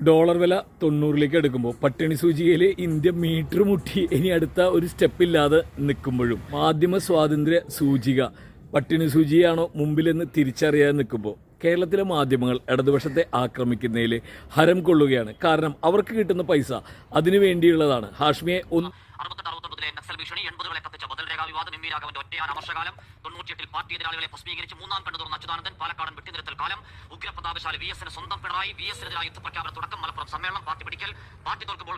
Dollar വില തൊണ്ണൂറിലേക്ക് എടുക്കുമ്പോൾ പട്ടിണി സൂചികയിൽ ഇന്ത്യ മീറ്റർ മുട്ടി ഇനി അടുത്ത ഒരു സ്റ്റെപ്പില്ലാതെ നിൽക്കുമ്പോഴും മാധ്യമ സ്വാതന്ത്ര്യ സൂചിക പട്ടിണി സൂചിയാണോ മുമ്പിലെന്ന് തിരിച്ചറിയാതെ നിൽക്കുമ്പോൾ കേരളത്തിലെ മാധ്യമങ്ങൾ ഇടതുപക്ഷത്തെ ആക്രമിക്കുന്നതിൽ ഹരം കൊള്ളുകയാണ്. കാരണം അവർക്ക് കിട്ടുന്ന പൈസ അതിനു വേണ്ടിയുള്ളതാണ്. ഹാഷ്മിയെ ഒന്ന് എൺപതുകളെ കത്തിച്ച ബദൽ രേഖാ വിവാദം എം വി രാഘവന്റെ വർഷകാലം തൊണ്ണൂറ്റിയെട്ടിൽ പാർട്ടി എതിരാളികളെ ഭസ്മീകരിച്ച് മൂന്നാം കണ്ണു തുറന്ന അച്യുതാനന്ദൻ പാലക്കാടൻ വെട്ടിനിരത്തൽ കാലം. ഉഗ്രപ്രതാപശാലി വി എസിന് സ്വന്തം പിണറായി വി എസിനെതിരായ യുദ്ധപ്രഖ്യാപന തുടക്കം മലപ്പുറം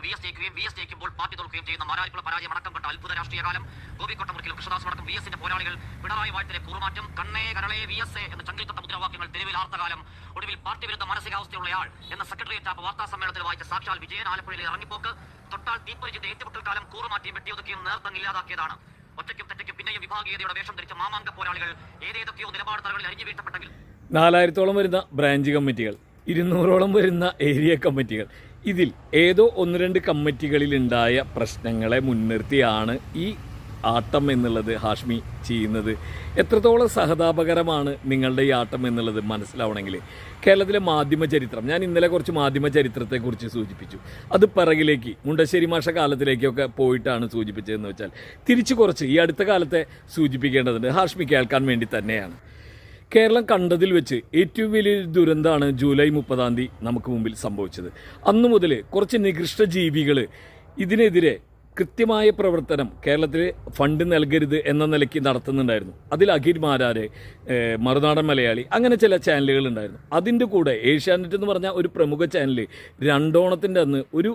വി എസ് ജയിക്കുകയും വി എസ് ജയിക്കുമ്പോൾ പാർട്ടി തോൽക്കുകയും ചെയ്യുന്ന മാരാരിക്കുള്ള പരാജയം അടക്കം കണ്ട അത്ഭുത രാഷ്ട്രീയ കാലം. ഗോപിക്കോട്ടമുറിക്കൽ കൃഷ്ണദാസ് അടക്കം വി എസിന്റെ പോരാളികൾ പിണറായി വാഴ്ത്തിലെ കൂറുമാറ്റം കണ്ണേ കരളെ വി എസ് എ എന്ന ചങ്കിത്തത്ത മുദ്രാവാക്യങ്ങൾ തെരുവിൽ ആർത്തകാലം ഒടുവിൽ പാർട്ടി വിരുദ്ധ മാനസികാവസ്ഥയുള്ളയാൾ എന്ന സെക്രട്ടേറിയറ്റ് ആപ്പ് വാർത്താ സമ്മേളനത്തിൽ വായിച്ച സാക്ഷാൽ വിജയൻ ആലപ്പുഴയിലെ ഇറങ്ങിപ്പോക്ക് തൊട്ടാൽ തീപ്പൊരിച്ചിന്റെ ഏറ്റുമുട്ടൽ കാലം കൂറുമാറ്റിയും വെട്ടിയൊതുക്കിയും നേർത്തം ഇല്ലാതാക്കിയതാണ്. ഒറ്റയ്ക്കും തെറ്റയ്ക്കും പിന്നെയും വിഭാഗീയതയുടെ വേഷം ധരിച്ച മാമാങ്ക പോരാളികൾ ഏതേതൊക്കെയോ നിലപാട് തറകളിൽ അരിഞ്ഞു വീഴ്ത്തപ്പെട്ടെങ്കിൽ നാലായിരത്തോളം വരുന്ന ബ്രാഞ്ച് കമ്മിറ്റികൾ ഇരുന്നൂറോളം വരുന്ന ഏരിയ കമ്മിറ്റികൾ. ഇതിൽ ഏതോ ഒന്ന് രണ്ട് കമ്മിറ്റികളിലുണ്ടായ പ്രശ്നങ്ങളെ മുൻനിർത്തിയാണ് ഈ ആട്ടം എന്നുള്ളത് ഹാഷ്മി ചെയ്യുന്നത്. എത്രത്തോളം സഹതാപകരമാണ് നിങ്ങളുടെ ഈ ആട്ടം എന്നുള്ളത് മനസ്സിലാവണമെങ്കിൽ. കേരളത്തിലെ മാധ്യമ ചരിത്രം ഞാൻ ഇന്നലെ കുറച്ച് മാധ്യമ ചരിത്രത്തെക്കുറിച്ച് സൂചിപ്പിച്ചു. അത് പിറകിലേക്ക് മുണ്ടശ്ശേരി മാഷ കാലത്തിലേക്കൊക്കെ പോയിട്ടാണ് സൂചിപ്പിച്ചതെന്ന് വെച്ചാൽ തിരിച്ചു കുറച്ച് ഈ അടുത്ത കാലത്തെ സൂചിപ്പിക്കേണ്ടതുണ്ട്. ഹാഷ്മി കേൾക്കാൻ വേണ്ടി തന്നെയാണ്. കേരളം കണ്ടതിൽ വെച്ച് ഏറ്റവും വലിയൊരു ദുരന്തമാണ് ജൂലൈ മുപ്പതാം തീയതി നമുക്ക് മുമ്പിൽ സംഭവിച്ചത്. അന്നു മുതൽ കുറച്ച് നികൃഷ്ട ജീവികൾ ഇതിനെതിരെ കൃത്യമായ പ്രവർത്തനം കേരളത്തിൽ ഫണ്ട് നൽകരുത് എന്ന നിലയ്ക്ക് നടത്തുന്നുണ്ടായിരുന്നു. അതിൽ അഖിൽ മാരാര് മറുനാടൻ മലയാളി അങ്ങനെ ചില ചാനലുകൾ ഉണ്ടായിരുന്നു. അതിന്റെ കൂടെ ഏഷ്യാനെറ്റ് എന്ന് പറഞ്ഞ ഒരു പ്രമുഖ ചാനൽ രണ്ടോണത്തിന്റെ അന്ന് ഒരു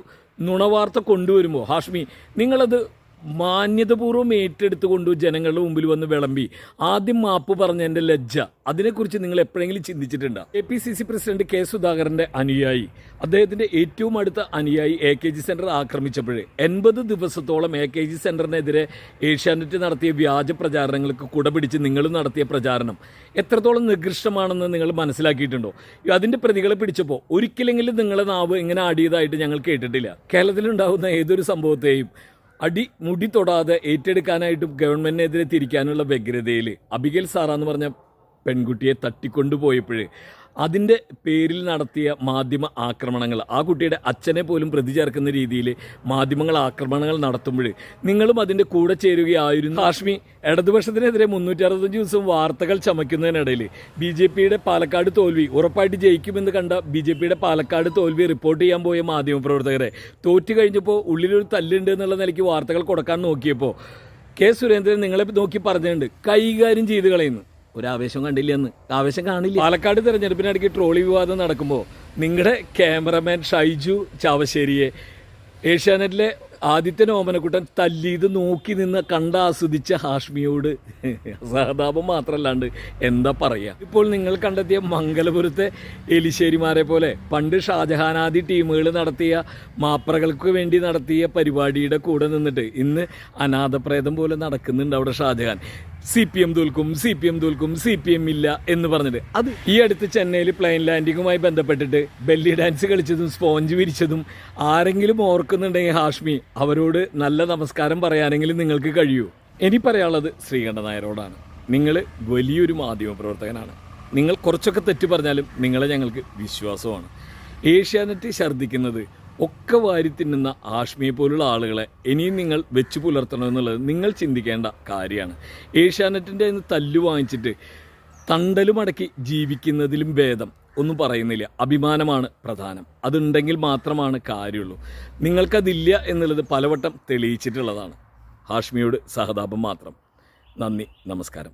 നുണവാർത്ത കൊണ്ടുവരുമ്പോൾ ഹാഷ്മി നിങ്ങളത് മാന്യതപൂർവം ഏറ്റെടുത്തുകൊണ്ട് ജനങ്ങളുടെ മുമ്പിൽ വന്ന് വിളമ്പി. ആദ്യം മാപ്പ് പറഞ്ഞ എന്റെ ലജ്ജ. അതിനെക്കുറിച്ച് നിങ്ങൾ എപ്പോഴെങ്കിലും ചിന്തിച്ചിട്ടുണ്ടോ? A P C C president K സുധാകരന്റെ അനുയായി. അദ്ദേഹത്തിന്റെ ഏറ്റവും അടുത്ത അനുയായി എ കെ ജി സെന്റർ ആക്രമിച്ചപ്പോൾ എൺപത് ദിവസത്തോളം എ കെ ജി സെന്ററിനെതിരെ ഏഷ്യാനെറ്റ് നടത്തിയ വ്യാജ പ്രചാരണങ്ങൾക്ക് കുടപിടിച്ച് നിങ്ങൾ നടത്തിയ പ്രചാരണം. എത്രത്തോളം നികൃഷ്ടമാണെന്ന് നിങ്ങൾ മനസ്സിലാക്കിയിട്ടുണ്ടോ? അതിന്റെ പ്രതികളെ പിടിച്ചപ്പോൾ ഒരിക്കലെങ്കിലും നിങ്ങളെ നാവ് ഇങ്ങനെ ആടിയതായിട്ട് ഞങ്ങൾ കേട്ടിട്ടില്ല. കേരളത്തിലുണ്ടാകുന്ന ഏതൊരു സംഭവത്തെയും അടി മുടി തൊടാതെ ഏറ്റെടുക്കാനായിട്ട് ഗവൺമെന്റിനെതിരെ തിരിക്കാനുള്ള വ്യഗ്രതയിൽ അബിഗൽ സാറാന്ന് പറഞ്ഞ പെൺകുട്ടിയെ തട്ടിക്കൊണ്ടുപോയപ്പോൾ അതിന്റെ പേരിൽ നടത്തിയ മാധ്യമ ആക്രമണങ്ങൾ. ആ കുട്ടിയുടെ അച്ഛനെ പോലും പ്രതി ചേർക്കുന്ന രീതിയിൽ മാധ്യമങ്ങൾ ആക്രമണങ്ങൾ നടത്തുമ്പോൾ നിങ്ങളും അതിന്റെ കൂടെ ചേരുകയായിരുന്നു. കാശ്മി ഇടതുപക്ഷത്തിനെതിരെ മുന്നൂറ്റി അറുപത്തഞ്ച് ദിവസം വാർത്തകൾ ചമയ്ക്കുന്നതിനിടയിൽ ബി ജെ പിയുടെ പാലക്കാട് തോൽവി. ഉറപ്പായിട്ട് ജയിക്കുമെന്ന് കണ്ട ബി ജെ പിയുടെ പാലക്കാട് തോൽവി റിപ്പോർട്ട് ചെയ്യാൻ പോയ മാധ്യമപ്രവർത്തകരെ. തോറ്റു കഴിഞ്ഞപ്പോൾ ഉള്ളിലൊരു തല്ലുണ്ട് എന്നുള്ള നിലയ്ക്ക് വാർത്തകൾ കൊടുക്കാൻ നോക്കിയപ്പോൾ കെ സുരേന്ദ്രൻ നിങ്ങളെ നോക്കി പറഞ്ഞിട്ടുണ്ട്. കൈകാര്യം ചെയ്ത് കളയുന്നു. ഒരു ആവേശം കണ്ടില്ല എന്ന് ആവേശം കാണില്ല. പാലക്കാട് തെരഞ്ഞെടുപ്പിനിടയ്ക്ക് ട്രോളി വിവാദം നടക്കുമ്പോൾ നിങ്ങളുടെ ക്യാമറമാൻ ഷൈജു ചാവശ്ശേരിയെ ഏഷ്യാനെറ്റിലെ ആദിത്യ ഓമനക്കുട്ടൻ തല്ലിയത് നോക്കി നിന്ന് കണ്ട ആസ്വദിച്ച ഹാഷ്മിയോട്. സഹതാപം മാത്രമല്ലാണ്ട് എന്താ പറയുക ഇപ്പോൾ നിങ്ങൾ കണ്ടെത്തിയ മംഗലപുരത്തെ എലിശ്ശേരിമാരെ പോലെ പണ്ട് ഷാജഹാനാദി ടീമുകൾ നടത്തിയ മാപ്രകൾക്ക് വേണ്ടി നടത്തിയ പരിപാടിയുടെ കൂടെ നിന്നിട്ട് ഇന്ന് അനാഥപ്രേതം പോലെ നടക്കുന്നുണ്ട് അവിടെ ഷാജഹാൻ. സി പി എം തോൽക്കും സി പി എം തോൽക്കും സി പി എം ഇല്ല എന്ന് പറഞ്ഞിട്ട്. അത് ഈ അടുത്ത് ചെന്നൈയിൽ പ്ലെയിൻ ലാൻഡിങ്ങുമായി ബന്ധപ്പെട്ടിട്ട് ബെല്ലി ഡാൻസ് കളിച്ചതും സ്പോഞ്ച് വിരിച്ചതും ആരെങ്കിലും ഓർക്കുന്നുണ്ടെങ്കിൽ ഹാഷ്മി അവരോട് നല്ല നമസ്കാരം പറയാനെങ്കിലും നിങ്ങൾക്ക് കഴിയൂ. ഇനി പറയാനുള്ളത് ശ്രീകണ്ഠ നായരോടാണ്. നിങ്ങൾ വലിയൊരു മാധ്യമ പ്രവർത്തകനാണ്. നിങ്ങൾ കുറച്ചൊക്കെ തെറ്റ് പറഞ്ഞാലും നിങ്ങളെ ഞങ്ങൾക്ക് വിശ്വാസമാണ്. ഏഷ്യാനെറ്റ് ഛർദ്ദിക്കുന്നത് ഒക്കെ വാരി തിന്നുന്ന ആഷ്മിയെ പോലുള്ള ആളുകളെ ഇനിയും നിങ്ങൾ വെച്ച് പുലർത്തണമെന്നുള്ളത് നിങ്ങൾ ചിന്തിക്കേണ്ട കാര്യമാണ്. ഏഷ്യാനെറ്റിന്റെ തല്ലു വാങ്ങിച്ചിട്ട് തണ്ടലുമടക്കി ജീവിക്കുന്നതിലും ഭേദം ഒന്നും പറയുന്നില്ല. അഭിമാനമാണ് പ്രധാനം. അതുണ്ടെങ്കിൽ മാത്രമാണ് കാര്യമുള്ളൂ. നിങ്ങൾക്കതില്ല എന്നുള്ളത് പലവട്ടം തെളിയിച്ചിട്ടുള്ളതാണ്. ഹാഷ്മിയോട് സഹതാപം മാത്രം. നന്ദി നമസ്കാരം.